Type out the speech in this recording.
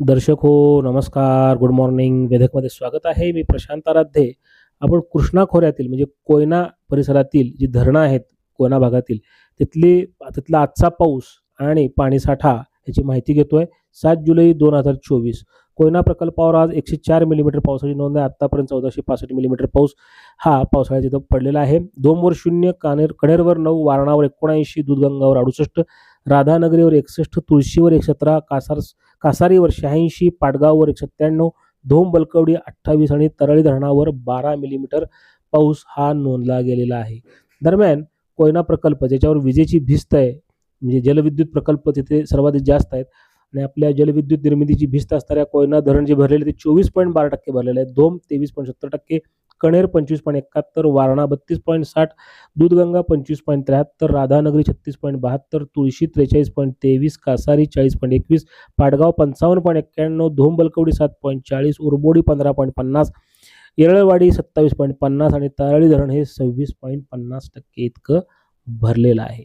दर्शक हो नमस्कार गुड मॉर्निंग वेधकमध्ये स्वागत आहे. मी प्रशांत आराध्ये. आपण कृष्णा खोऱ्यातील म्हणजे कोयना परिसरातील जी धरणं आहेत कोयना भागातील तिथली तिथला आजचा पाऊस आणि पाणीसाठा याची माहिती घेतोय. सात जुलै दोन हजार चोवीस. कोयना प्रकल्पावर आज एकशे चार मिलीमीटर पावसाची नोंद आहे. आत्तापर्यंत चौदाशे पासष्ट मिलीमीटर पाऊस हा पावसाळ्यात तिथं पडलेला आहे. दोनवर शून्य कानेर कणेरवर नऊ वारणावर एकोणऐंशी दूधगंगावर अडुसष्ट राधानगरीवर एकसष्ट तुळशीवर एक सतरा कासार कासारीवर शहाऐंशी पाटगाववर एक सत्त्याण्णव धोम बलकवडी अठ्ठावीस आणि तरळी धरणावर बारा मिलीमीटर पाऊस हा नोंदला गेलेला आहे. दरम्यान कोयना प्रकल्प ज्याच्यावर विजेची भिस्त आहे म्हणजे जलविद्युत प्रकल्प तिथे सर्वाधिक जास्त आहेत आणि आपल्या जलविद्युत निर्मितीची भिस्त असणाऱ्या कोयना धरण जे भरलेले ते चोवीस पॉईंट बारा टक्के भरलेले आहे. धोम तेवीस पॉईंट सत्तर टक्के कणेर पंचवीस पॉईंट एकाहत्तर वारणा बत्तीस पॉईंट साठ दूधगंगा पंचवीस पॉईंट त्र्याहत्तर राधानगरी छत्तीस पॉईंट बहात्तर तुळशी त्रेचाळीस पॉईंट तेवीस कासारी चाळीस पॉईंट एकवीस पाटगाव पंचावन्न पॉईंट एक्क्याण्णव धोम बलकवडी सात पॉईंट चाळीस उरबोडी पंधरा पॉईंट पन्नास येरळवाडी सत्तावीस पॉईंट पन्नास आणि तारळी धरण हे सव्वीस पॉईंट पन्नास टक्के इतकं भरलेलं आहे.